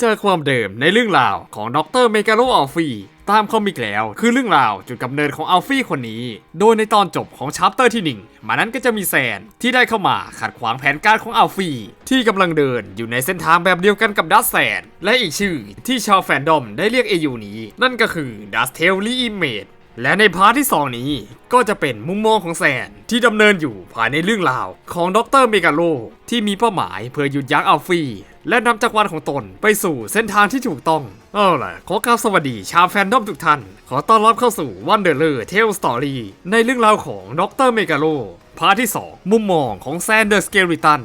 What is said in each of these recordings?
เจอความเดิมในเรื่องราวของดรเมกาโลอัลฟีตามคอมิกแล้ว คือเรื่องราวจุดกำเนิดของอัลฟี่คนนี้ โดยในตอนจบของชัปเตอร์ที่หนึ่งมานั้นก็จะมีแซนที่ได้เข้ามาขัดขวางแผนการของอัลฟี่ที่กำลังเดินอยู่ในเส้นทางแบบเดียวกันกับดัสแซนและอีกชื่อที่ชาวแฟนดอมได้เรียกเอยูนี้ นั่นก็คือดัสเทลลี่อิมเมจ และในพาร์ทที่ 2 นี้ก็จะเป็นมุมมองของแซนที่ดำเนินอยู่ภายในเรื่องราวของดรเมกาโลที่มีเป้าหมายเพื่อหยุดยั้งอัลฟีและนำจักรวาลของตนไปสู่เส้นทางที่ถูกต้อง เอาล่ะ ขอกราบสวัสดีชาวแฟนดอมทุกท่าน ขอต้อนรับเข้าสู่วันเดอร์เลอร์เทลสตอรี่ในเรื่องราวของดรเมกาโลพาร์ทที่ 2 มุมมองของแซนเดอร์สเกริตัน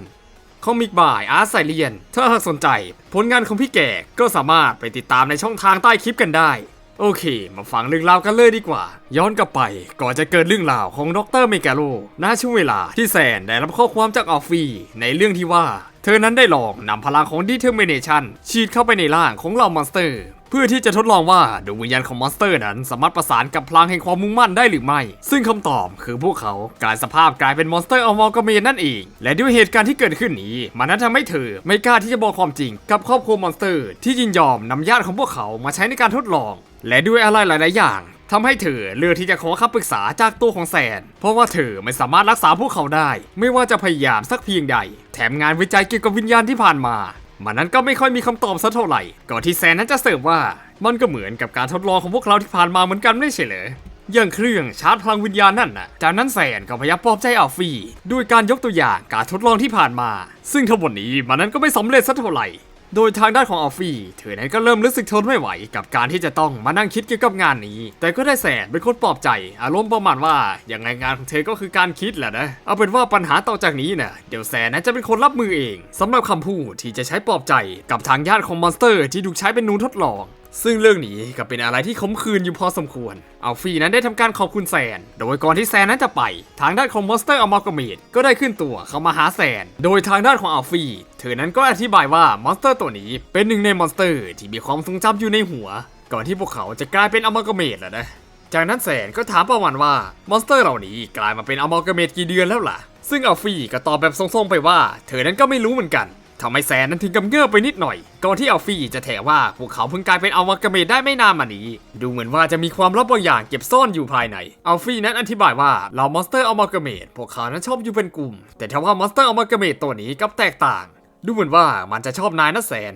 คอมิกบายอาร์ตไซเลียน ถ้าหากสนใจ ผลงานของพี่แก่ก็สามารถไปติดตามในช่องทางใต้คลิปกันได้ โอเค มาฟังเรื่องราวกันเลยดีกว่า ย้อนกลับไปก่อนจะเกิดเรื่องราวของดรเมกาโลณช่วงเวลาที่แซนได้รับข้อความจากออฟฟี่ในเรื่องที่ว่า เธอนั้นได้ลองนำพลังของดีเทอร์เมเนชันฉีดเข้าไปในร่างของเหล่ามอนสเตอร์ เพื่อที่จะทดลองว่าดวงวิญญาณของมอนสเตอร์นั้นสามารถประสานกับพลังแห่งความมุ่งมั่นได้หรือไม่ ซึ่งคำตอบคือพวกเขากลายสภาพกลายเป็นมอนสเตอร์อมอกเมนนั่นเอง และด้วยเหตุการณ์ที่เกิดขึ้นนี้ มันนั้นทำให้เธอไม่กล้าที่จะบอกความจริงกับครอบครัวมอนสเตอร์ ที่ยินยอมนำญาติของพวกเขามาใช้ในการทดลอง และด้วยอะไรหลาย ๆ อย่างทำให้เธอเลือกที่จะขอคำปรึกษาจากตัวของแซน เพราะว่าเธอไม่สามารถรักษาพวกเขาได้ ไม่ว่าจะพยายามสักเพียงใด แถมงานวิจัยเกี่ยวกับวิญญาณที่ผ่านมา มันนั้นก็ไม่ค่อยมีคำตอบสักเท่าไหร่ ก่อนที่แซนนั้นจะเสริมว่า มันก็เหมือนกับการทดลองของพวกเราที่ผ่านมาเหมือนกันไม่ใช่เหรออย่างเครื่องชาร์จพลังวิญญาณนั่นน่ะ จากนั้นแซนก็พยายามปลอบใจอัลฟี่ด้วยการยกตัวอย่างการทดลองที่ผ่านมา ซึ่งทั้งหมดนี้มันนั้นก็ไม่สำเร็จสักเท่าไหร่ โดยทางด้านของอัลฟี่เธอนั้นก็เริ่มรู้สึกทนไม่ไหวกับการที่จะต้องมานั่งคิดเกี่ยวกับงานนี้ แต่ก็ได้แสนเป็นคนปลอบใจ อารมณ์ประมาณว่าอย่างไงงานของเธอก็คือการคิดแหละนะ เอาเป็นว่าปัญหาต่อจากนี้น่ะเดี๋ยวแสนนั้นจะเป็นคนรับมือเองสำหรับคำพูดที่จะใช้ปลอบใจกับทางญาติของมอนสเตอร์ที่ถูกใช้เป็นนูนทดลอง ซึ่งเรื่องนี้ก็เป็นอะไรที่ขมขื่นอยู่พอสมควร อัลฟี่นั้นได้ทำการขอบคุณแซน โดยก่อนที่แซนนั้นจะไป ทางด้านของมอนสเตอร์อมากเมดก็ได้ขึ้นตัวเข้ามาหาแซน โดยทางด้านของอัลฟี่เธอนั้นก็อธิบายว่ามอนสเตอร์ตัวนี้เป็นหนึ่งในมอนสเตอร์ที่มีความทรงจำอยู่ในหัว ก่อนที่พวกเขาจะกลายเป็นอมากเมดแหละนะจากนั้นแสนก็ถามประวันว่ามอนสเตอร์เหล่านี้กลายมาเป็นอมากเมดกี่เดือนแล้วล่ะ ซึ่งอัลฟี่ก็ตอบแบบทรงๆไปว่า เธอนั้นก็ไม่รู้เหมือนกัน ทำให้แซนนั้นถึงกับเงือบไปนิดหน่อย ก่อนที่อัลฟี่จะแถว่าพวกเขาเพิ่งกลายเป็นอวากาเมดได้ไม่นานมานี้ ดูเหมือนว่าจะมีความลับบางอย่างเก็บซ่อนอยู่ภายใน อัลฟี่นั้นอธิบายว่าเหล่ามอนสเตอร์อวากาเมดพวกเขานั้นชอบอยู่เป็นกลุ่ม แต่ทว่ามอนสเตอร์อวากาเมดตัวนี้กับแตกต่าง ดูเหมือนว่ามันจะชอบนายนะแซน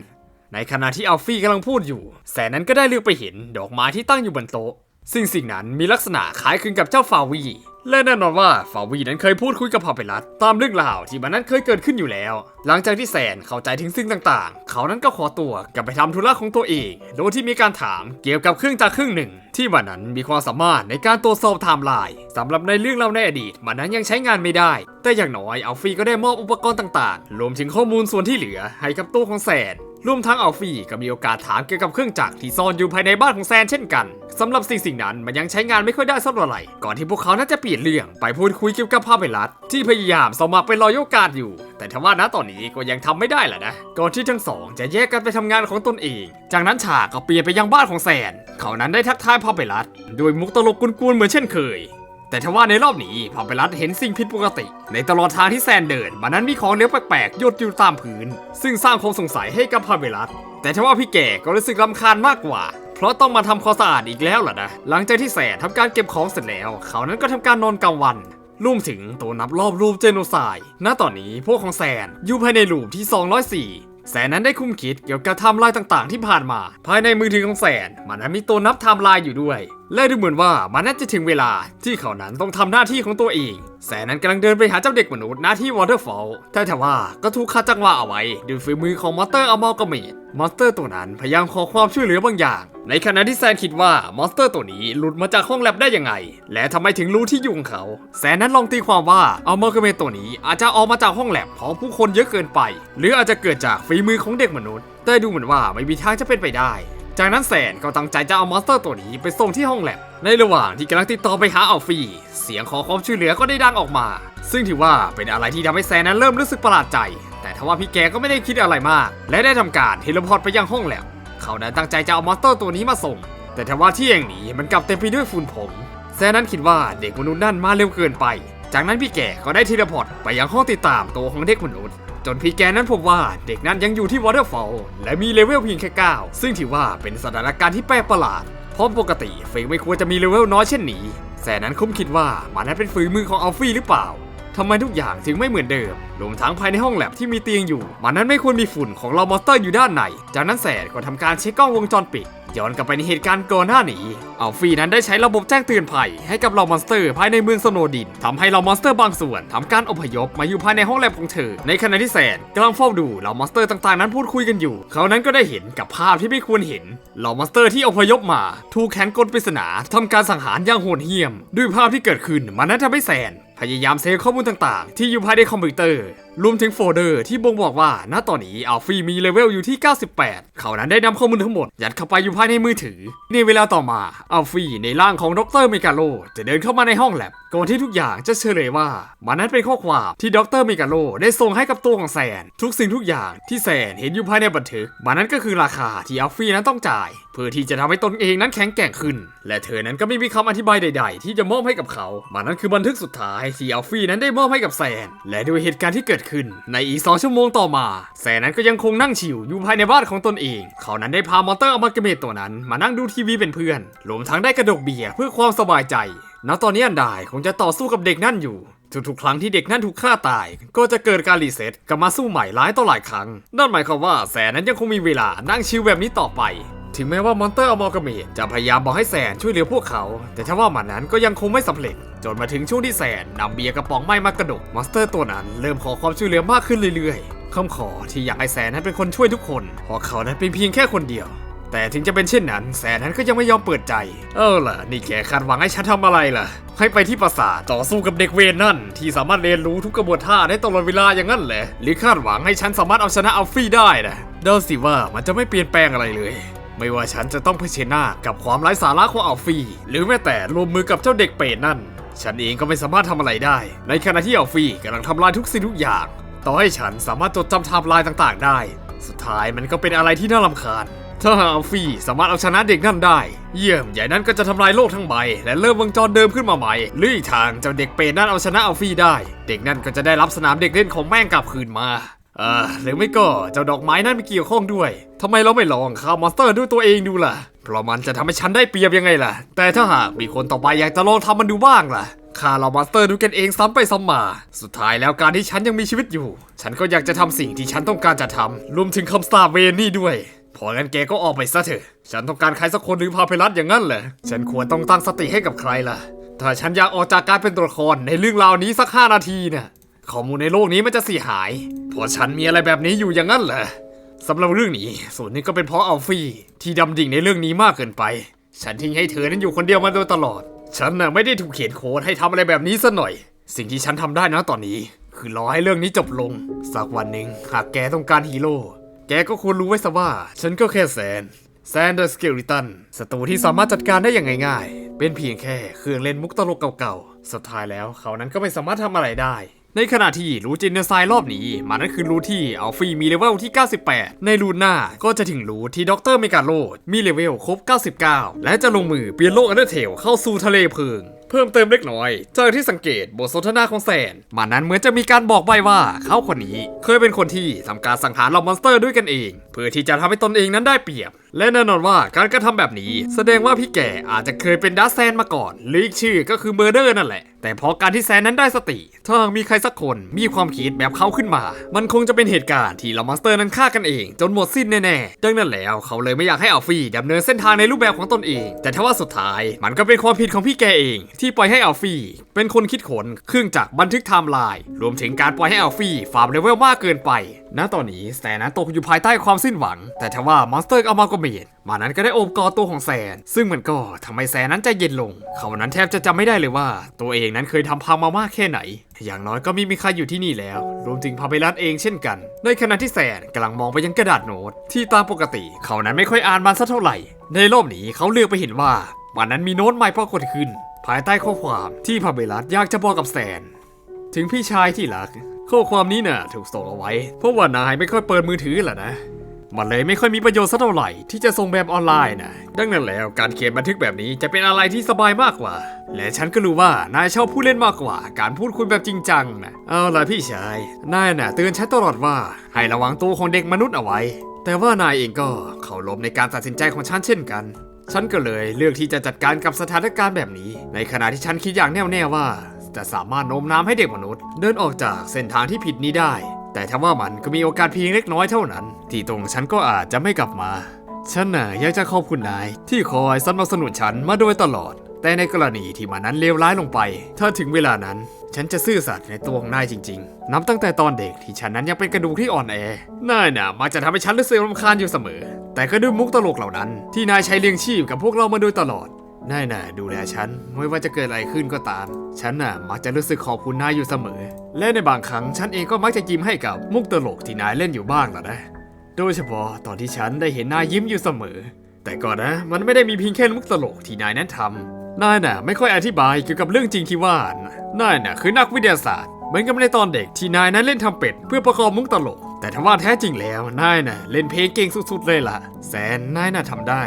ในขณะที่อัลฟี่กำลังพูดอยู่แสนนั้นก็ได้เลือกไปเห็นดอกไม้ที่ตั้งอยู่บนโต๊ะซึ่งสิ่งนั้นมีลักษณะคล้ายคลึงกับเจ้าฟาวี และแน่นอนว่าฟาวีนั้นเคยพูดคุยกับพาเปลัสตามเรื่องราวที่มันนั้นเคยเกิดขึ้นอยู่แล้ว หลังจากที่แซนเข้าใจถึงสิ่งต่างๆ เขานั้นก็ขอตัวกลับไปทำธุระของตัวเอง โดยที่มีการถามเกี่ยวกับเครื่องจักรเครื่องหนึ่ง ที่มันนั้นมีความสามารถในการตรวจสอบไทม์ไลน์สำหรับในเรื่องเล่าในอดีตมันนั้นยังใช้งานไม่ได้ แต่อย่างน้อยอัลฟี่ก็ได้มอบอุปกรณ์ต่างๆ รวมถึงข้อมูลส่วนที่เหลือให้กับตัวของแซน รวมทั้งอัลฟี่ก็มีโอกาสถามเกี่ยวกับเครื่องจักรที่ซ่อนอยู่ภายในบ้านของแซนเช่นกันสำหรับสิ่งสิ่งนั้นมันยังใช้งานไม่ค่อยได้สักเท่าไหร่ก่อนที่พวกเขาน่าจะเปลี่ยนเรื่องไปพูดคุยเกี่ยวกับภาพเวลัสที่พยายามสมัครเป็นรอยโอกาสอยู่ แต่ทว่าณตอนนี้ก็ยังทำไม่ได้แหละนะก่อนที่ทั้งสองจะแยกกันไปทำงานของตนเอง จากนั้นฉากก็เปลี่ยนไปยังบ้านของแซนเขานั้นได้ทักทายภาพเวลัสด้วยมุกตลกกุนๆเหมือนเช่นเคย แต่ทว่าในรอบนี้พาไปรัดเห็นสิ่งผิดปกติ ในตลอดทางที่แซนเดินมันนั้นมีของเหลวแปลกๆยดอยู่ตามพื้น ซึ่งสร้างความสงสัยให้กับพาเวลัสแต่ทว่าพี่แก่ก็รู้สึกรำคาญมากกว่า เพราะต้องมาทำความสะอาดอีกแล้วล่ะนะหลังจากที่แสนทำการเก็บของเสร็จแล้ว เขานั้นก็ทำการนอนกลางวันรวมถึงตัวนับรอบรูปเจโนไซด์ณตอนนี้พวกของแซนอยู่ภายในรูปที่ 204แสนนั้นได้คุ้มคิดเกี่ยวกับไทม์ไลน์ต่างๆ ที่ผ่านมา ภายในมือถือของแสนมันนั้นมีตัวนับไทม์ไลน์อยู่ด้วยและดูเหมือนว่ามันน่าจะถึงเวลาที่เขานั้นต้องทำหน้าที่ของตัวเอง แสนนั้นกำลังเดินไปหาเจ้าเด็กมนุษย์หน้าที่วอเตอร์ฟอลแต่แต่ว่าก็ถูกขัดจังหวะเอาไว้ด้วยฝีมือของมอเตอร์อมอลกเมดมอนสเตอร์ตัวนั้นพยายามขอความช่วยเหลือบางอย่าง ในขณะที่แซนคิดว่ามอนสเตอร์ตัวนี้หลุดมาจากห้องแลบได้ยังไง และทำไมถึงรู้ที่อยู่ของเขา แซนนั้นลองตีความว่าอัลมอร์กเมดตัวนี้อาจจะออกมาจากห้องแลบเพราะผู้คนเยอะเกินไป หรืออาจจะเกิดจากฝีมือของเด็กมนุษย์ แต่ดูเหมือนว่าไม่มีทางจะเป็นไปได้ จากนั้นแซนก็ตั้งใจจะเอามอนสเตอร์ตัวนี้ไปส่งที่ห้องแลบ ในระหว่างที่กำลังติดต่อไปหาอัลฟี่ เสียงขอความช่วยเหลือก็ได้ดังออกมา ซึ่งถือว่าเป็นอะไรที่ทำให้แซนนั้นเริ่มรู้สึกประหลาดใจ แต่ทว่าพี่แกก็ไม่ได้คิดอะไรมาก และได้ทำการเทเลพอร์ตไปยังห้องแลบ เขานั้นตั้งใจจะเอามอนสเตอร์ตัวนี้มาส่ง แต่ทว่าที่แห่งนี้มันกลับเต็มไปด้วยฝุ่นผงแซนนั้นคิดว่าเด็กมนุษย์นั่นมาเร็วเกินไป จากนั้นพี่แก่ก็ได้เทเลพอร์ตไปยังห้องติดตามตัวของเด็กมนุษย์ จนพี่แกนั้นพบว่าเด็กนั้นยังอยู่ที่วอเตอร์ฟอลและมีเลเวลเพียงแค่ 9 ซึ่งถือว่าเป็นสถานการณ์ที่แปลกประหลาด เพราะปกติเฟกไม่ควรจะมีเลเวลน้อยเช่นนี้แสนนั้นคุ้มคิดว่ามันนั้นเป็นฝีมือของอัลฟี่หรือเปล่าทำไมทุกอย่างถึงไม่เหมือนเดิม รวมทั้งภายในห้องแลบที่มีเตียงอยู่ มันนั้นไม่ควรมีฝุ่นของเรามอสเตอร์อยู่ด้านใน จากนั้นแสนก็ทำการเช็คกล้องวงจรปิด ย้อนกลับไปในเหตุการณ์ก่อนหน้านี้อัลฟีนั้นได้ใช้ระบบแจ้งเตือนภัยให้กับเหล่ามอนสเตอร์ภายในเมืองสโนดินทำให้เหล่ามอนสเตอร์บางส่วนทำการอพยพมาอยู่ภายในห้องแลบของเธอ ในขณะที่แสนกำลังเฝ้าดูเหล่ามอนสเตอร์ต่างๆนั้นพูดคุยกันอยู่ เขานั้นก็ได้เห็นกับภาพที่ไม่ควรเห็นเหล่ามอนสเตอร์ที่อพยพมาถูกแขนกลปริศนาทำการสังหารอย่างโหดเหี้ยม ด้วยภาพที่เกิดขึ้นมันนั้นทำให้แสนพยายามเซฟข้อมูลต่างๆ ที่อยู่ภายในคอมพิวเตอร์ รวมถึงโฟลเดอร์ที่บ่งบอกว่า ณ ตอนนี้อัลฟี่มีเลเวลอยู่ที่ 98 เขานั้นได้นำข้อมูลทั้งหมด ยัดเข้าไปอยู่ภายในมือถือ ในเวลาต่อมาอัลฟี่ในร่างของดรเมกาโลจะเดินเข้ามาในห้องแลบก่อนที่ทุกอย่างจะเฉลยว่า มันนั้นเป็นข้อความที่ดรเมกาโลได้ส่งให้กับตัวของแซน ทุกสิ่งทุกอย่างที่แซนเห็นอยู่ภายในบันทึก มันนั้นก็คือราคาที่อัลฟี่นั้นต้องจ่าย เพื่อที่จะทำให้ตนเองนั้นแข็งแกร่งขึ้น และเธอนั้นก็ไม่มีคำอธิบายใด ๆ ที่จะมอบให้กับเขามันนั้นคือบันทึกสุดท้ายที่อัลฟี่นั้นได้มอบให้กับแซน และด้วยเหตุการณ์ที่เกิดขึ้น ในอีก2ชั่วโมงต่อมา แซนนั้นก็ยังคงนั่งชิวอยู่ภายในบ้านของตนเอง เขานั้นได้พามอนเตอร์อมากเมตตัวนั้น มานั่งดูทีวีเป็นเพื่อนรวมทั้งได้กระดกเบียร์เพื่อความสบายใจณตอนนี้อันไดคงจะต่อสู้กับเด็กนั่นอยู่ทุกๆครั้งที่เด็กนั่นถูกฆ่าตาย ก็จะเกิดการรีเซ็ตกลับมาสู้ใหม่หลายต่อหลายครั้ง นั่นหมายความว่าแสนนั้นยังคงมีเวลานั่งชิลแบบนี้ต่อไป ถึงแม้ว่ามอนเตอร์อมอกเมดจะพยายามบอกให้แสนช่วยเหลือพวกเขา แต่ถ้าว่ามันนั้นก็ยังคงไม่สำเร็จ จนมาถึงช่วงที่แสนนำเบียร์กระป๋องไม้มากระดกมอนสเตอร์ตัวนั้นเริ่มขอความช่วยเหลือมากขึ้นเรื่อยๆคำขอที่อยากให้แสนนั้นเป็นคนช่วยทุกคนเพราะเขานั้นเป็นเพียงแค่คนเดียว แต่ถึงจะเป็นเช่นนั้น แสนนั้นก็ยังไม่ยอมเปิดใจ เออล่ะนี่แกคาดหวังให้ฉันทำอะไรล่ะ ให้ไปที่ปราสาทต่อสู้กับเด็กเวรนั่น ที่สามารถเรียนรู้ทุกกระบวนท่าได้ตลอดเวลาอย่างนั้นแหละหรือคาดหวังให้ฉันสามารถเอาชนะอัลฟี่ได้นะเดาสิว่ามันจะไม่เปลี่ยนแปลงอะไรเลย ไม่ว่าฉันจะต้องเผชิญหน้ากับความไร้สาระของอัลฟี่ หรือแม้แต่รวมมือกับเจ้าเด็กเปรตนั่น ฉันเองก็ไม่สามารถทำอะไรได้ ในขณะที่อัลฟี่กำลังทำลายทุกสิ่งทุกอย่าง ต่อให้ฉันสามารถจดจำไทม์ไลน์ต่างๆ ได้ สุดท้ายมันก็เป็นอะไรที่น่ารำคาญ ถ้าอัลฟี่สามารถเอาชนะเด็กนั่นได้ เยี่ยมใหญ่นั้นก็จะทำลายโลกทั้งใบ และเริ่มวงจรเดิมขึ้นมาใหม่ หรืออีกทางเจ้าเด็กเปรตนั่นเอาชนะอัลฟี่ได้ เด็กนั่นก็จะได้รับสนามเด็กเล่นของแม่งกลับคืนมา ออหรือไม่ก็เจ้าดอกไม้นั่นมีเกี่ยวข้องด้วย ทำไมเราไม่ลองฆ่ามอนสเตอร์ด้วยตัวเองดูล่ะ เพราะมันจะทำให้ฉันได้เปรียบยังไงล่ะ แต่ถ้าหากมีคนต่อไปอยากจะลองทำมันดูบ้างล่ะฆ่าเรามอนสเตอร์ด้วยกันเองซ้ำไปซ้ำมา สุดท้ายแล้วการที่ฉันยังมีชีวิตอยู่ ฉันก็อยากจะทำสิ่งที่ฉันต้องการจะทำรวมถึงคำสาปเวรนี่ด้วย พองั้นแกก็ออกไปซะเถอะ ฉันต้องการใครสักคนหรือพาไปรัดอย่างนั้นเหรอ ฉันควรต้องตั้งสติให้กับใครล่ะ ถ้าฉันอยากออกจากการเป็นตัวละครในเรื่องราวนี้สักห้านาทีเนี่ย ข้อมูลในโลกนี้มันจะเสียหายเพราะฉันมีอะไรแบบนี้อยู่อย่างนั้นเหรอสำหรับเรื่องนี้ ส่วนนี้ก็เป็นเพราะอัลฟี่ที่ดำดิ่งในเรื่องนี้มากเกินไป ฉันทิ้งให้เธอนั้นอยู่คนเดียวมาโดยตลอด ฉันน่ะไม่ได้ถูกเขียนโค้ดให้ทำอะไรแบบนี้ซะหน่อย สิ่งที่ฉันทำได้นะตอนนี้ คือรอให้เรื่องนี้จบลง สักวันหนึ่งหากแกต้องการฮีโร่ แกก็ควรรู้ไว้ซะว่า ฉันก็แค่แซนแซนเดอร์สเกลิตันศัตรูที่สามารถจัดการได้อย่างง่ายๆ เป็นเพียงแค่เครื่องเล่นมุกตลกเก่าๆ สุดท้ายแล้วเขานั้นก็ไม่สามารถทำอะไรได้ ในขณะที่รูจินเนอร์ไซรอบนี้มันนั่นคือรูที่อัลฟี่มีเลเวลที่ 98 ในรูหน้าก็จะถึงรูที่ด็อกเตอร์เมกาโลดมีเลเวลครบ 99 และจะลงมือเปลี่ยนโลกอันเดอร์เทลเข้าสู่ทะเลเพลิงเพิ่มเติมเล็กน้อย เจอที่สังเกตบทสนทนาของแซนมันนั้นเหมือนจะมีการบอกใบว่าเขาคนนี้ เคยเป็นคนที่ทำการสังหารเหล่ามอนสเตอร์ด้วยกันเอง เพื่อที่จะทำให้ตนเองนั้นได้เปรียบ และแน่นอนว่าการกระทำแบบนี้ แสดงว่าพี่แก่อาจจะเคยเป็นดัสแซนมาก่อนหรืออีกชื่อก็คือเมอร์เดอร์นั่นแหละ แต่พอการที่แซนนั้นได้สติ ถ้ามีใครสักคนมีความคิดแบบเขาขึ้นมา มันคงจะเป็นเหตุการณ์ที่เหล่ามอนสเตอร์นั้นฆ่ากันเอง จนหมดสิ้นแน่ๆดังนั้นแล้วเขาเลยไม่อยากให้อัลฟี่ดำเนินเส้นทางในรูปแบบของตนเอง แต่ถ้าว่าสุดท้าย มันก็เป็นความผิดของพี่แกเอง ที่ปล่อยให้อัลฟี่เป็นคนคิดขนเครื่องจักรบันทึกไทม์ไลน์รวมถึงการปล่อยให้อัลฟี่ฟาร์มเลเวลมากเกินไป ณตอนนี้แซนนั้นตกอยู่ภายใต้ความสิ้นหวัง แต่ทว่ามอนสเตอร์อมาโกเมดมานั้นก็ได้โอบกอดตัวของแซน ซึ่งมันก็ทำให้แซนนั้นใจเย็นลง เขานั้นแทบจะจำไม่ได้เลยว่า ตัวเองนั้นเคยทำพังมามากแค่ไหน อย่างน้อยก็ไมีมีใครอยู่ที่นี่แล้ว รวมถึงพาเบลัสเองเช่นกัน ในขณะที่แซนกำลังมองไปยังกระดาษโน้ตที่ตามปกติ เขานั้นไม่ค่อยอ่านมันสักเท่าไหร่ ในรอบนี้เขาเลือกไปเห็นว่ามันนั้นมีโน้ตใหม่ปรากฏขึ้น ภายใต้ข้อความที่พาเบลัสอยากจะบอกกับแซน ถึงพี่ชายที่รัก ข้อความนี้น่ะถูกส่งเอาไว้ เพราะว่านายไม่ค่อยเปิดมือถือแหละนะ มันเลยไม่ค่อยมีประโยชน์สักเท่าไหร่ที่จะส่งแบบออนไลน์นะ ดังนั้นแล้วการเขียนบันทึกแบบนี้จะเป็นอะไรที่สบายมากกว่า และฉันก็รู้ว่านายชอบผู้เล่นมากกว่า การพูดคุยแบบจริงจังนะเอาล่ะพี่ชาย นายน่ะเตือนฉันตลอดว่า ให้ระวังตัวของเด็กมนุษย์เอาไว้ แต่ว่านายเองก็เคารพในการตัดสินใจของฉันเช่นกัน ฉันก็เลยเลือกที่จะจัดการกับสถานการณ์แบบนี้ ในขณะที่ฉันคิดอย่างแน่วแน่ว่า จะสามารถโน้มน้าวให้เด็กมนุษย์ เดินออกจากเส้นทางที่ผิดนี้ได้ แต่ถ้าว่ามันก็มีโอกาสเพียงเล็กน้อยเท่านั้น ที่ตรงฉันก็อาจจะไม่กลับมาฉันน่ะอยากจะขอบคุณนาย ที่คอยสนับสนุนฉันมาโดยตลอด แต่ในกรณีที่มันนั้นเลวร้ายลงไป ถ้าถึงเวลานั้น ฉันจะซื่อสัตย์ในตัวของนายจริง ๆ นับตั้งแต่ตอนเด็กที่ฉันนั้นยังเป็นกระดูกที่อ่อนแอนายน่ะมักจะทำให้ฉันรู้สึกรำคาญอยู่เสมอ แต่ก็ด้วยมุกตลกเหล่านั้น ที่นายใช้เลี้ยงชีพกับพวกเรามาโดยตลอด นายน่ะดูแลฉันไม่ว่าจะเกิดอะไรขึ้นก็ตาม ฉันน่ะมักจะรู้สึกขอบคุณนายอยู่เสมอ และในบางครั้งฉันเองก็มักจะยิ้มให้กับมุกตลกที่นายเล่นอยู่บ้างล่ะนะ โดยเฉพาะตอนที่ฉันได้เห็นนายยิ้มอยู่เสมอ แต่ก่อนนะมันไม่ได้มีเพียงแค่มุกตลกที่นายนั้นทำนายน่ะไม่ค่อยอธิบายเกี่ยวกับเรื่องจริงที่ว่านายน่ะคือนักวิทยาศาสตร์เหมือนกับในตอนเด็กที่นายนั้นเล่นทำเป็ดเพื่อประกอบมุกตลก แต่ถ้าว่าแท้จริงแล้วนายน่ะเล่นเพลงเก่งสุดๆเลยล่ะ แสนนายน่ะทำได้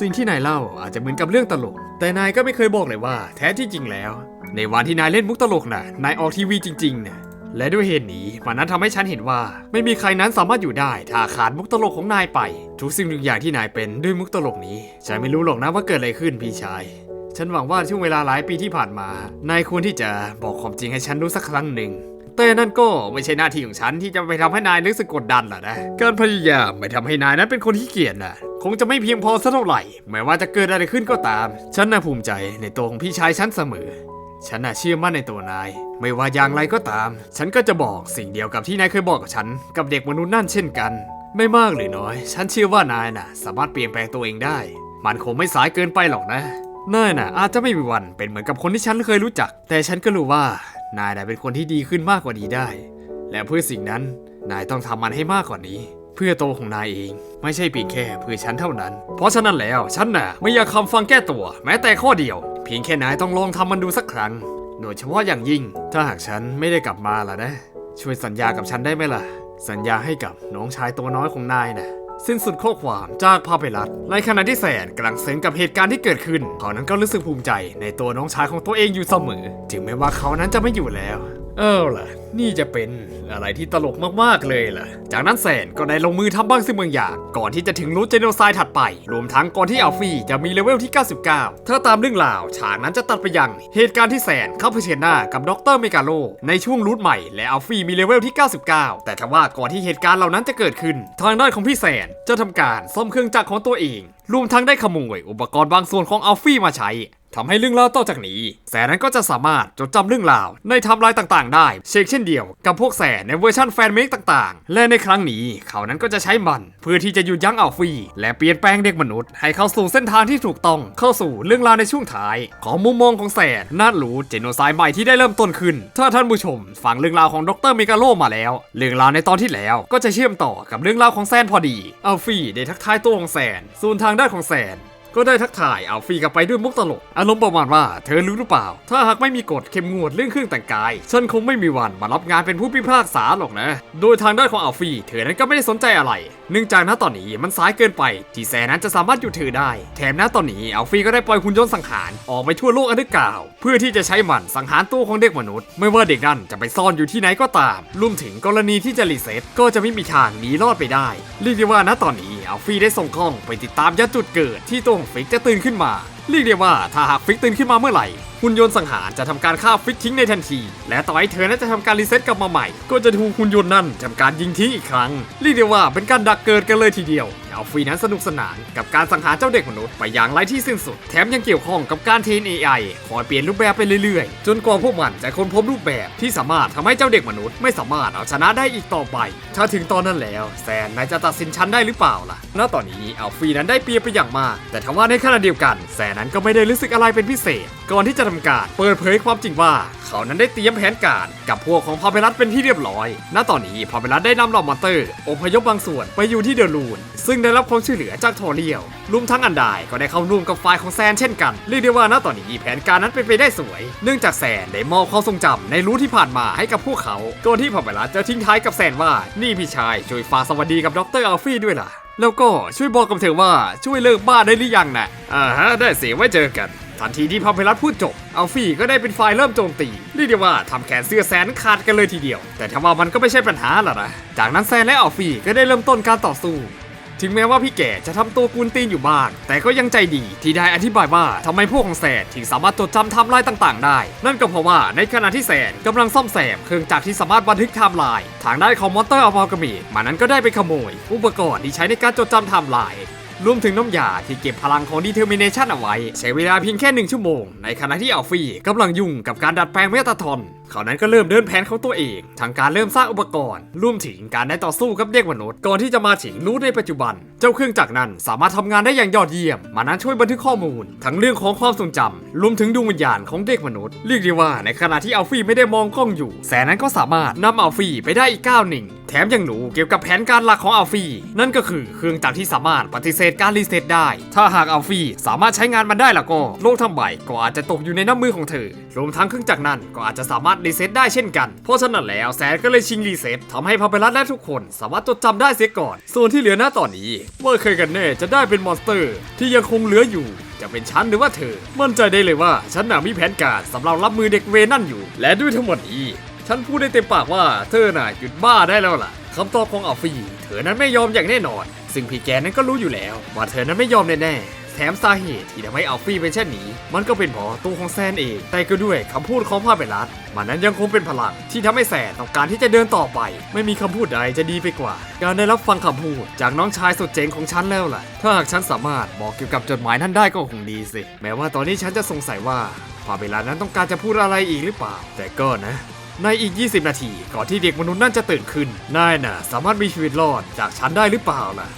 สิ่งที่นายเล่าอาจจะเหมือนกับเรื่องตลก แต่นายก็ไม่เคยบอกเลยว่า แท้ที่จริงแล้ว ในวันที่นายเล่นมุกตลกน่ะ นายออกทีวีจริงๆนี่ยและด้วยเหตุนี้มันนั้นทำให้ฉันเห็นว่า ไม่มีใครนั้นสามารถอยู่ได้ ถ้าขาดมุกตลกของนายไป ทุกสิ่งทุกอย่างที่นายเป็นด้วยมุกตลกนี้ฉันไม่รู้หรอกนะว่าเกิดอะไรขึ้นพี่ชายฉันหวังว่าช่วงเวลาหลายปีที่ผ่านมา นายควรที่จะบอกความจริงให้ฉันรู้สักครั้งหนึ่ง แต่นั่นก็ไม่ใช่หน้าที่ของฉันที่จะไปทำให้นายรู้สึกกดดันหรอกนะ การพยายามไม่ทำให้นายนั้นเป็นคนที่เกียจนะคงจะไม่เพียงพอสักเท่าไหร่ไม่ว่าจะเกิดอะไรขึ้นก็ตาม ฉันน่าภูมิใจในตัวของพี่ชายฉันเสมอ ฉันน่ะเชื่อมั่นในตัวนาย ไม่ว่าอย่างไรก็ตาม ฉันก็จะบอกสิ่งเดียวกับที่นายเคยบอกกับฉัน กับเด็กมนุษย์นั่นเช่นกัน ไม่มากหรือน้อย ฉันเชื่อว่านายน่ะ สามารถเปลี่ยนแปลงตัวเองได้ มันคงไม่สายเกินไปหรอกนะนายน่ะอาจจะไม่มีวันเป็นเหมือนกับคนที่ฉันเคยรู้จัก แต่ฉันก็รู้ว่า นายน่ะเป็นคนที่ดีขึ้นมากกว่านี้ได้ และเพื่อสิ่งนั้นนายต้องทำมันให้มากกว่านี้ เพื่อโตวของนายเอง ไม่ใช่เพียงแค่เพื่อฉันเท่านั้น เพราะฉะนั้นแล้วฉันน่ะไม่อยากคำฟังแก้ตัว แม้แต่ข้อเดียว เพียงแค่นายต้องลองทำมันดูสักครั้ง โดยเฉพาะอย่างยิ่ง ถ้าหากฉันไม่ได้กลับมาล่ะนะ ช่วยสัญญากับฉันได้ไหมล่ะ สัญญาให้กับน้องชายตัวน้อยของนายน่ะ สิ้นสุดข้อความจากพาเปรัตในขณะที่แสนกำลังซึ้งกับเหตุการณ์ที่เกิดขึ้น เขานั้นก็รู้สึกภูมิใจในตัวน้องชายของตัวเองอยู่เสมอ ถึงแม้ว่าเขานั้นจะไม่อยู่แล้ว เออล่ะนี่จะเป็นอะไรที่ตลกมากๆเลยล่ะ จากนั้นแสนก็ได้ลงมือทำบ้างสิ่งบางอย่าง ก่อนที่จะถึงรูทเจโนไซด์ถัดไป รวมทั้งก่อนที่อัลฟี่จะมีเลเวลที่ 99 ถ้าตามเรื่องราว ฉากนั้นจะตัดไปยังเหตุการณ์ที่แสนเข้าเผชิญหน้ากับดรเมกาโลในช่วงรูทใหม่ และอัลฟี่มีเลเวลที่ 99 แต่ทว่าก่อนที่เหตุการณ์เหล่านั้นจะเกิดขึ้น ทางด้านของพี่แสนจะทำการซ่อมเครื่องจักรของตัวเองรวมทั้งได้ขโมยอุปกรณ์บางส่วนของอัลฟี่มาใช้ทำให้เรื่องราวต่อจากนี้ แสนนั้นก็จะสามารถจดจำเรื่องราวในทม์ไลน์ต่างๆ ได้เชกเช่นเดียวกับพวกแสในเวอร์ชันแฟนเมกต่างๆ และในครั้งนี้เขานั้นก็จะใช้มัน เพื่อที่จะหยุดยั้งอัลฟี่และเปลี่ยนแปลงเด็กมนุษย์ ให้เข้าสู่เส้นทางที่ถูกต้องเข้าสู่เรื่องราวในช่วงท้าย ของมุมมองของแสนน่ารู้เจโนไซด์ใหม่ที่ได้เริ่มต้นขึ้น ถ้าท่านผู้ชมฟังเรื่องราวของดรเมกาโลมาแล้ว เรื่องราวในตอนที่แล้วก็จะเชื่อมต่อกับเรื่องราวของแซนพอดีอัลฟี่ได้ทักทายตัวของแซนส่วนทางด้านของแซน ก็ได้ทักทายอัลฟี่กลับไปด้วยมุกตลก อารมณ์ประมาณว่า เธอรู้หรือเปล่า ถ้าหากไม่มีกฎเข้มงวดเรื่องเครื่องแต่งกาย ฉันคงไม่มีวันมารับงานเป็นผู้พิพากษาหรอกนะ โดยทางด้านของอัลฟี่เธอนั้นก็ไม่ได้สนใจอะไร เนื่องจากณตอนนี้มันสายเกินไป ที่แซนั้นจะสามารถหยุดเธอได้ แถมณตอนนี้อัลฟี่ก็ได้ปล่อยหุ่นยนต์สังหารออกไปทั่วโลกอันดับเก่าเพื่อที่จะใช้มันสังหารตัวของเด็กมนุษย์ ไม่ว่าเด็กนั้นจะไปซ่อนอยู่ที่ไหนก็ตามรวมถึงกรณีที่จะรีเซ็ตก็จะไม่มีทางหนีรอดไปได้เรียกได้ว่าณตอนนี้ อัลฟี่ได้ส่งกล้องไปติดตามยัดจุดเกิดที่ตัวของฟิกจะตื่นขึ้นมา เรียกได้ว่าถ้าหากฟิกตื่นขึ้นมาเมื่อไหร่หุ่นยนต์สังหารจะทำการฆ่าฟิกทิ้งในทันที และต่อให้เธอนั้นจะทำการรีเซ็ตกลับมาใหม่ ก็จะถูกหุ่นยนต์นั่นทำการยิงทิ้งอีกครั้งเรียกได้ว่าเป็นการดักเกิดกันเลยทีเดียวเอัลฟีนั้นสนุกสนานกับการสังหารเจ้าเด็กมนุษย์ไปอย่างไร้ที่สิ้นสุด แถมยังเกี่ยวข้องกับการเทรน AI คอยเปลี่ยนรูปแบบไปเรื่อยๆ จนกว่าพวกมันจะค้นพบรูปแบบที่สามารถทำให้เจ้าเด็กมนุษย์ไม่สามารถเอาชนะได้อีกต่อไป ถ้าถึงตอนนั้นแล้วแซนนายจะตัดสินฉันได้หรือเปล่าล่ะ ณ ตอนนี้อัลฟีนั้นได้เปรียบไปอย่างมาก แต่ทว่าในขณะเดียวกันแซนนั้นก็ไม่ได้รู้สึกอะไรเป็นพิเศษ ก่อนที่จะทำการเปิดเผยความจริงว่า เขานั้นได้เตรียมแผนการกับพวกของพาเปรัสเป็นที่เรียบร้อย ณ ตอนนี้พาเปรัสได้นำเหล่ามอนเตอร์ อพยพบางส่วนไปอยู่ที่เดอะลูน ซึ่งได้รับความช่วยเหลือจากทอเรียลรวมทั้งอันดายก็ได้เข้าร่วมกับฝ่ายของแซนเช่นกัน เรียกได้ว่าณตอนนี้แผนการนั้นเป็นไปได้สวย เนื่องจากแซนได้มอบความทรงจำในรู้ที่ผ่านมาให้กับพวกเขาก่อนที่พาเปรัสจะทิ้งท้ายกับแซนว่า นี่พี่ชายช่วยฝากสวัสดีกับดรอัลฟี่ด้วยล่ะ แล้วก็ช่วยบอกกับเธอว่าช่วยเลิกบ้าได้หรือยังนะอ่าฮะได้เสียไว้เจอกัน ทันทีที่พาเพลัสพูดจบอัลฟี่ก็ได้เป็นฝ่ายเริ่มโจมตีเรียกได้ว่าทำแขนเสื้อแซนขาดกันเลยทีเดียว แต่ทว่ามันก็ไม่ใช่ปัญหาหรอกนะจากนั้นแซนและอัลฟี่ก็ได้เริ่มต้นการต่อสู้ ถึงแม้ว่าพี่แก่จะทำตัวกุนตีนอยู่บ้าง แต่ก็ยังใจดีที่ได้อธิบายว่าทำไมพวกของแซนถึงสามารถจดจำไทม์ไลน์ต่างๆ ได้ นั่นก็เพราะว่าในขณะที่แซนกำลังซ่อมแซมเครื่องจักรที่สามารถบันทึกไทม์ไลน์ทางด้านของมอนเตอร์อพอลกามีมันนั้นก็ได้ไปขโมย อุปกรณ์ที่ใช้ในการจดจำไทม์ไลน์รวมถึงน้ำยาที่เก็บพลังของ Determination เอาไว้ ใช้เวลาเพียงแค่หนึ่งชั่วโมง ในขณะที่อัลฟี่กำลังยุ่งกับการดัดแปลงเมตาทอน เขานั้นก็เริ่มเดินแผนของตัวเองทางการเริ่มสร้างอุปกรณ์รวมถึงการได้ต่อสู้กับเด็กมนุษย์ก่อนที่จะมาถึงรู้ในปัจจุบัน เจ้าเครื่องจักรนั้นสามารถทำงานได้อย่างยอดเยี่ยมมันนั้นช่วยบันทึกข้อมูล ทั้งเรื่องของความทรงจำรวมถึงดวงวิญญาณของเด็กมนุษย์เรียกได้ว่าในขณะที่อัลฟี่ไม่ได้มองกล้องอยู่ แสนนั้นก็สามารถนำอัลฟี่ไปได้อีกก้าวหนึ่งแถมยังรู้เกี่ยวกับแผนการหลักของอัลฟี่นั่นก็คือเครื่องจักรที่สามารถปฏิเสธการรีเซ็ตได้ ถ้าหากอัลฟี่สามารถใช้งานมันได้แล้วก็โลกทั้งใบก็อาจจะตกอยู่ในน้ำมือของเธอรวมทั้งเครื่องจักรนั้นก็อาจจะสามารถรีเซ็ตได้เช่นกัน เพราะฉะนั้นแล้วแสนก็เลยชิงรีเซ็ตทำให้พาเปรัสและทุกคนสามารถจดจำได้เสียก่อน ส่วนที่เหลือหน้าตอนนี้ว่าเคยกันแน่จะได้เป็นมอนสเตอร์ ที่ยังคงเหลืออยู่จะเป็นฉันหรือว่าเธอ มั่นใจได้เลยว่าฉันน่ะมีแผนการสำหรับรับมือเด็กเวนั่นอยู่ และด้วยทั้งหมดนี้ฉันพูดได้เต็มปากว่าเธอน่ะหยุดบ้าได้แล้วล่ะคำตอบของอัลฟี่เธอนั้นไม่ยอมอย่างแน่นอน ซึ่งพี่แกนั้นก็รู้อยู่แล้วว่าเธอนั้นไม่ยอมแน่ๆ แถมสาเหตุที่ทำให้อัลฟี่เป็นเช่นนี้ มันก็เป็นเพราะตัวของแซนเองแต่ก็ด้วยคำพูดของพาเปรัสมันนั้นยังคงเป็นพลังที่ทำให้แซนต้องการที่จะเดินต่อไป ไม่มีคำพูดใดจะดีไปกว่า การได้รับฟังคำพูดจากน้องชายสุดเจ๋งของฉันแล้วล่ะ ถ้าหากฉันสามารถบอกเกี่ยวกับจดหมายนั้นได้ก็คงดีสิ แม้ว่าตอนนี้ฉันจะสงสัยว่าพาเปรัสนั้นต้องการจะพูดอะไรอีกหรือเปล่า แต่ก็นะในอีก 20 นาที ก่อนที่เด็กมนุษย์นั่นจะตื่นขึ้นนายน่ะ สามารถมีชีวิตรอดจากฉันได้หรือเปล่าล่ะ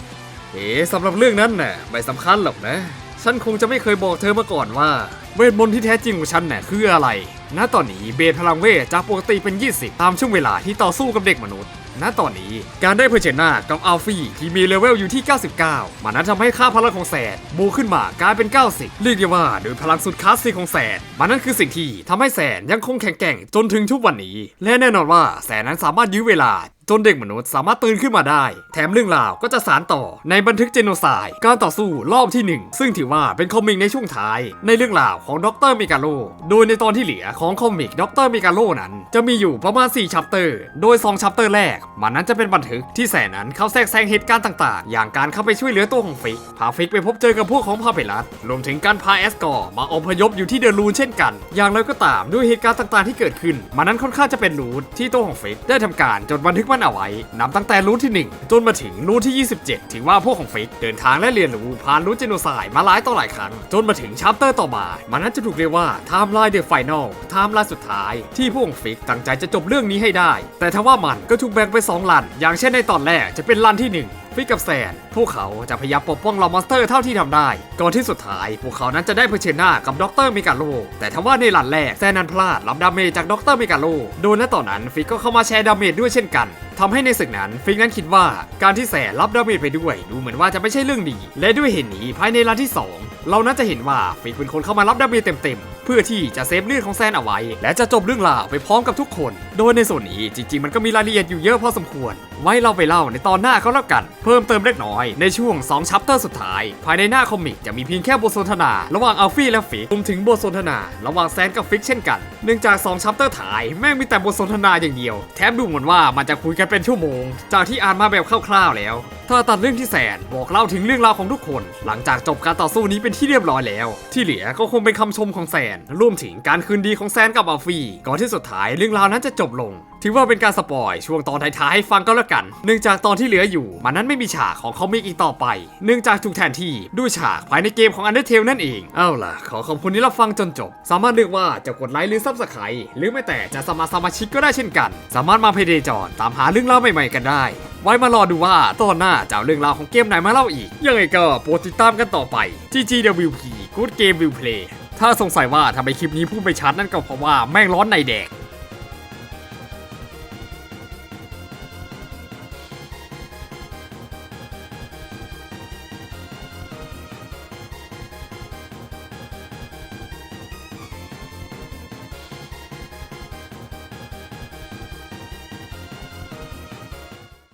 เอ๋สำหรับเรื่องนั้นน่ะไม่สำคัญหรอกนะ ฉันคงจะไม่เคยบอกเธอมาก่อนว่าเวทมนต์ที่แท้จริงของฉันน่ะคืออะไร ณ ตอนนี้เบสพลังเวทจากปกติเป็น 20 ตามช่วงเวลาที่ต่อสู้กับเด็กมนุษย์ ณ ตอนนี้การได้เผชิญหน้ากับอัลฟี่ที่มีเลเวลอยู่ที่ 99 มันนั้นทำให้ค่าพลังของแสนบูขึ้นมากลายเป็น 90 เรียกได้ว่าโดยพลังสุดคลาสสิกของแสนมันนั่นคือสิ่งที่ทำให้แสนยังคงแข็งแกร่งจนถึงทุกวันนี้ และแน่นอนว่าแสนนั้นสามารถยื้อเวลา จนเด็กมนุษย์สามารถตื่นขึ้นมาได้ แถมเรื่องราวก็จะสารต่อในบันทึกเจโนไซด์การต่อสู้รอบที่ 1 ซึ่งถือว่าเป็นคอมิกในช่วงท้าย ในเรื่องราวของดรเมกาโลโดยในตอนที่เหลือของคอมิกดรเมกาโลนั้น จะมีอยู่ประมาณ 4 ชัปเตอร์ โดย 2 ชัปเตอร์แรก มันนั้นจะเป็นบันทึกที่แสนนั้นเขาแทรกแซงเหตุการณ์ต่างๆ อย่างการเข้าไปช่วยเหลือตัวของฟิกพาฟิกไปพบเจอกับพวกของพาเปรัสรวมถึงการพาแอสกอร์มาอพยพอยู่ที่เดอะลูนเช่นกัน อย่างไรก็ตามด้วยเหตุการณ์ต่างๆ ที่เกิดขึ้น มันนั้นค่อนข้างจะเป็นรูทที่ตัวของฟิกได้ทำการจดบันทึกมันเอาไว้ นับตั้งแต่รูทที่ 1 จนมาถึงรูทที่ 27 ถือว่าพวกของฟิกเดินทางและเรียนรู้ผ่านรูทเจโนไซด์มาหลายต่อหลายครั้ง จนมาถึงชัปเตอร์ต่อมา มันนั้นจะถูกเรียกว่าไทม์ไลน์เดอะไฟนอลไทม์ไลน์สุดท้าย ที่พวกของฟิกตั้งใจจะจบเรื่องนี้ให้ได้ แต่ทว่ามันก็ถูกแบ่งไปสองลัน อย่างเช่นในตอนแรกจะเป็นลันที่หนึ่งฟิกกับแซน พวกเขาจะพยายามปกป้องเหล่ามอนสเตอร์เท่าที่ทำได้ ก่อนที่สุดท้าย พวกเขานั้นจะได้เผชิญหน้ากับด็อกเตอรเมกาโล แต่ทว่าในหลันแรกแซนนั้นพลาดรับดาเมจจากดรเมกาโล โดยณตอนนั้นฟิกก็เข้ามาแชร์ดาเมจด้วยเช่นกัน ทำให้ในศึกนั้นฟิกนั้นคิดว่าการที่แสรับดาเมจไปด้วย ดูเหมือนว่าจะไม่ใช่เรื่องดี และด้วยเหตุนี้ภายในรันที่ 2 เราน่าจะเห็นว่าฟิกเป็นคนเข้ามารับดาเมจเต็มๆ เพื่อที่จะเซฟเลือดของแซนเอาไว้ และจะจบเรื่องราวไปพร้อมกับทุกคน โดยในส่วนนี้จริง ๆ มันก็มีรายละเอียดอยู่เยอะพอสมควร ไว้เราไปเล่าในตอนหน้าก็แล้วกัน เพิ่มเติมเล็กน้อยในช่วง2ชัปเตอร์สุดท้าย ภายในหน้าคอมิกจะมีเพียงแค่บทสนทนา ระหว่างอัลฟี่และฟิกรวมถึงบทสนทนา ระหว่างแซนกับฟิกเช่นกันเนื่องจาก2ชัปเตอร์ท้ายแม่งมีแต่บทสนทนาอย่างเดียวแถมดูเหมือนว่ามันจะคุยกันเป็นชั่วโมง จากที่อ่านมาแบบคร่าวๆแล้วถ้าตัดเรื่องที่แสนบอกเล่าถึงเรื่องราวของทุกคน หลังจากจบการต่อสู้นี้เป็นที่เรียบร้อยแล้ว ที่เหลือก็คงเป็นคำชมของแสนรวมถึงการคืนดีของแซนกับอัลฟี่ก่อนที่สุดท้ายเรื่องราวนั้นจะจบลงถือว่าเป็นการสปอยช่วงตอนท้ายๆให้ฟังก็แล้วกัน เนื่องจากตอนที่เหลืออยู่ มันนั้นไม่มีฉากของคอมิกอีกต่อไป เนื่องจากถูกแทนที่ด้วยฉากภายในเกมของ Undertale นั่นเอง เอาล่ะ ขอขอบคุณที่รับฟังจนจบ สามารถเลือกว่าจะกดไลค์หรือซับสไครต์หรือแม้แต่จะสมัครสมาชิกก็ได้เช่นกัน สามารถมาเพเดจอนตามหาเรื่องเล่าใหม่ๆกันได้ ไว้มารอดูว่าตอนหน้าจะเอาเรื่องราวของเกมไหนมาเล่าอีก ยังไงก็โปรดติดตามกันต่อไป GGWP Good Game Will Play ถ้าสงสัยว่าทำไมคลิปนี้พูดไม่ชัดนั่นก็เพราะว่าแม่งร้อนในแดก